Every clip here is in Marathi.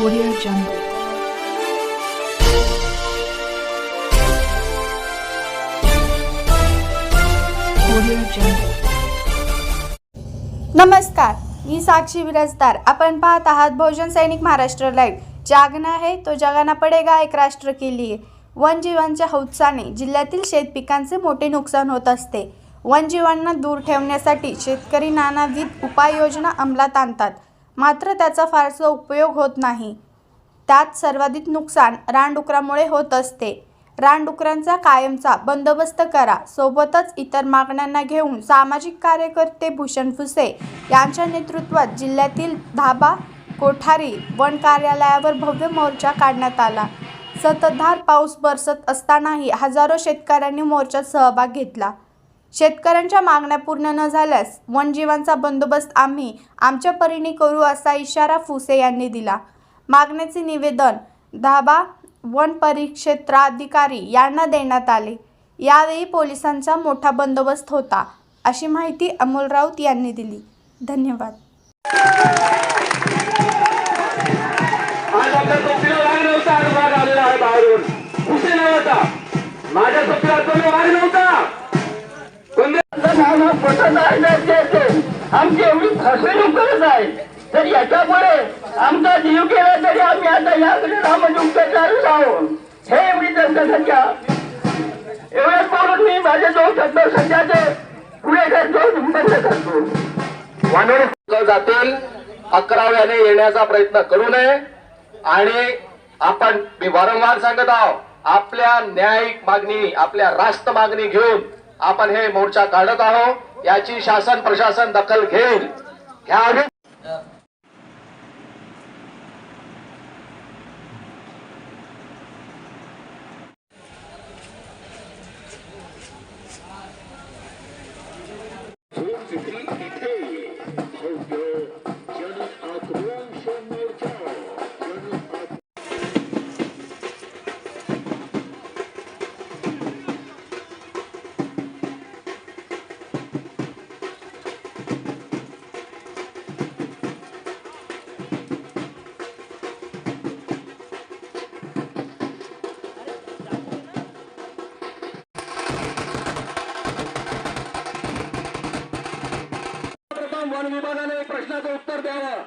Audio Jungle. Audio Jungle. नमस्कार मी साक्षी विराजदार. आपण पाहत आहात बहुजन सैनिक महाराष्ट्र लाईव्ह जागना है तो जगाना पडेगा एक राष्ट्र के लिए. वनजीवांच्या हौत्साने जिल्ह्यातील शेतपिकांचे मोठे नुकसान होत असते. वनजीवांना दूर ठेवण्यासाठी शेतकरी नानाविध उपाययोजना अंमलात आणतात. मात्र त्याचा फारसा उपयोग होत नाही. त्यात सर्वाधिक नुकसान रानडुकरामुळे होत असते. रानडुकरांचा कायमचा बंदोबस्त करा. सोबतच इतर मागण्यांना घेऊन सामाजिक कार्यकर्ते भूषण फुसे यांच्या नेतृत्वात जिल्ह्यातील धाबा कोठारी वन कार्यालयावर भव्य मोर्चा काढण्यात आला. सततधार पाऊस बरसत असतानाही हजारो शेतकऱ्यांनी मोर्चात सहभाग घेतला. शेतकऱ्यांच्या मागण्या पूर्ण न झाल्यास वनजीवांचा बंदोबस्त आम्ही आमच्या परीने करू असा इशारा फुसे यांनी दिला. मागण्याचे निवेदन धाबा वन परिक्षेत्राधिकारी यांना देण्यात आले. यावेळी पोलिसांचा मोठा बंदोबस्त होता अशी माहिती अमोल राऊत यांनी दिली. धन्यवाद. आज आपल्या पटत आहे आमची एवढी फसवणूक करत आहे. तर याच्यामुळे आमचा जीव केला तरी आम्ही आता याकडे रामयुक्त चालू आहोत. हे एवढी जनसंख्या. एवढ्याच करून मी माझे दोन शब्द सध्याचे पुढे करतो बंद करतो. वानर जातील अकराव्याने येण्याचा प्रयत्न करू नये. आणि आपण मी वारंवार सांगत आहोत आपल्या न्यायिक मागणी आपल्या रास्त मागणी घेऊन आपण हे मोर्चा काढत आहोत. याची शासन प्रशासन दखल घेईल. घ्यावी वन विभागाने एक प्रश्नाचं उत्तर द्यावं.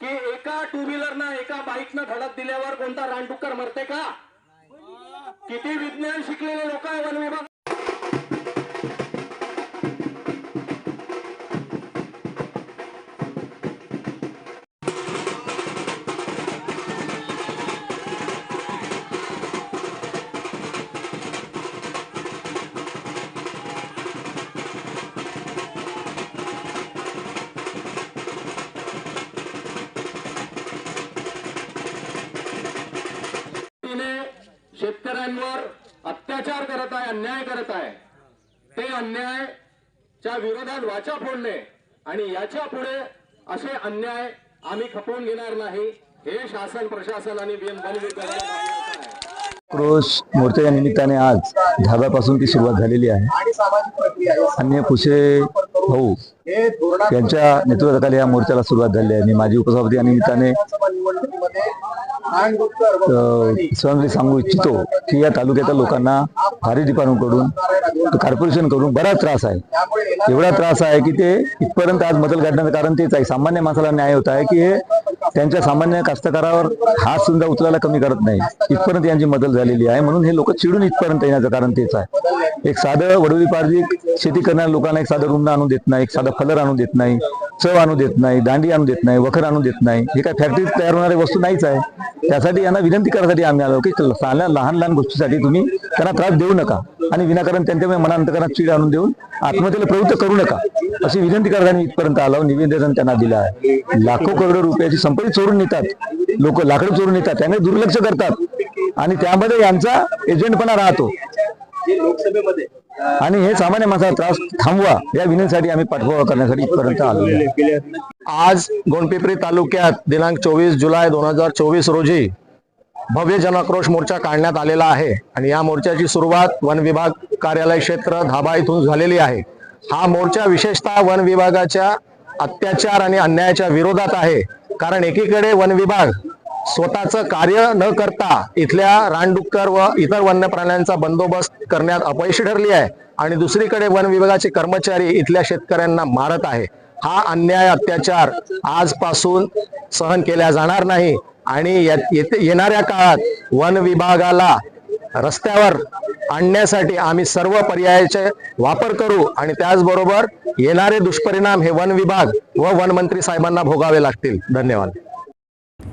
की एका टू व्हीलरना एका बाईकनं धडक दिल्यावर कोणता रानडुक्कर मरते का? किती विज्ञान शिकलेले लोक आहे वन विभाग? शेतकऱ्यांवर अत्याचार करत आहे अन्याय करत आहे. ते अन्यायच्या विरोधात वाचा फोडणे आणि याच्यापुढे असे अन्याय आम्ही खपवून घेणार नाही हे शासन प्रशासन आणि वन विभागाला सांगायचं क्रोश मोर्चाच्या निमित्ताने आज धाब्यापासून ती सुरुवात झालेली आहे. अन्य पुशे हो. भाऊ यांच्या नेतृत्वाखाली या मोर्चाला सुरुवात झाली आहे. आणि माझी उपसभापती या निमित्ताने सहनली सांगू इच्छितो की या तालुक्याच्या लोकांना भारी डिपार्टमेंटकडून कॉर्पोरेशनकडून बराच त्रास आहे. एवढा त्रास आहे की ते इथपर्यंत आज बदल काढण्याचं कारण तेच आहे. सामान्य माणसाला न्याय होत आहे की हे त्यांच्या सामान्य कास्तकारावर हात सुद्धा उचलायला कमी करत नाही. इथपर्यंत यांची मदत झालेली आहे. म्हणून हे लोक चिडून इथपर्यंत येण्याचं कारण तेच आहे. एक साधं वडोलीपार्जिक शेती करणाऱ्या लोकांना एक साधं रुंद आणून देत नाही एक साधं फलर आणून देत नाही चव आणू देत नाही दांडी आणू देत नाही वखर आणू देत नाही. हे काय फॅक्टरीत तयार होणारी वस्तू नाहीच आहे. त्यासाठी यांना विनंती करण्यासाठी आम्ही आलो की लहान लहान लहान गोष्टीसाठी तुम्ही त्यांना त्रास देऊ नका आणि विनाकारण त्यांच्या मनांतरात चीड आणून देऊन आत्महत्येला प्रवृत्त करू नका. अशी विनंती करताना इथपर्यंत आलो निवेदन त्यांना दिलं आहे. लाखो करोड रुपयाची संपत्ती चोरून नेतात. लोक लाकडं चोरून नेतात. त्याने दुर्लक्ष करतात. आणि त्यामध्ये यांचा एजंटपणा राहतो. आणि हे सामान्य माणसाला त्रास थांबवा या विनंतीसाठी आम्ही पाठपुरावा करण्यासाठी इथपर्यंत आलो आज गोंडपिंपरी तालुक्यात दिनांक चोवीस जुलै दोन हजार चोवीस रोजी भव्य जनाक्रोश मोर्चा काढण्यात आलेला आहे. आणि या मोर्चाची सुरुवात वन विभाग कार्यालय क्षेत्र धाबा इथून झालेली आहे. हा मोर्चा विशेषतः वन विभागाच्या अत्याचार आणि अन्यायाच्या विरोधात आहे. कारण एकीकडे वन विभाग स्वतःचं कार्य न करता इथल्या रानडुक्कर व इतर वन्य प्राण्यांचा बंदोबस्त करण्यात अपयशी ठरली आहे. आणि दुसरीकडे वन विभागाचे कर्मचारी इथल्या शेतकऱ्यांना मारत आहे. हा अन्याय अत्याचार आजपासून सहन केला जाणार नाही. आणि येणाऱ्या काळात वन विभागाला रस्त्यावर आणण्यासाठी आम्ही सर्व पर्यायाचे वापर करू आणि त्याचबरोबर येणारे दुष्परिणाम हे वन विभाग व वनमंत्री साहेबांना भोगावे लागतील. धन्यवाद.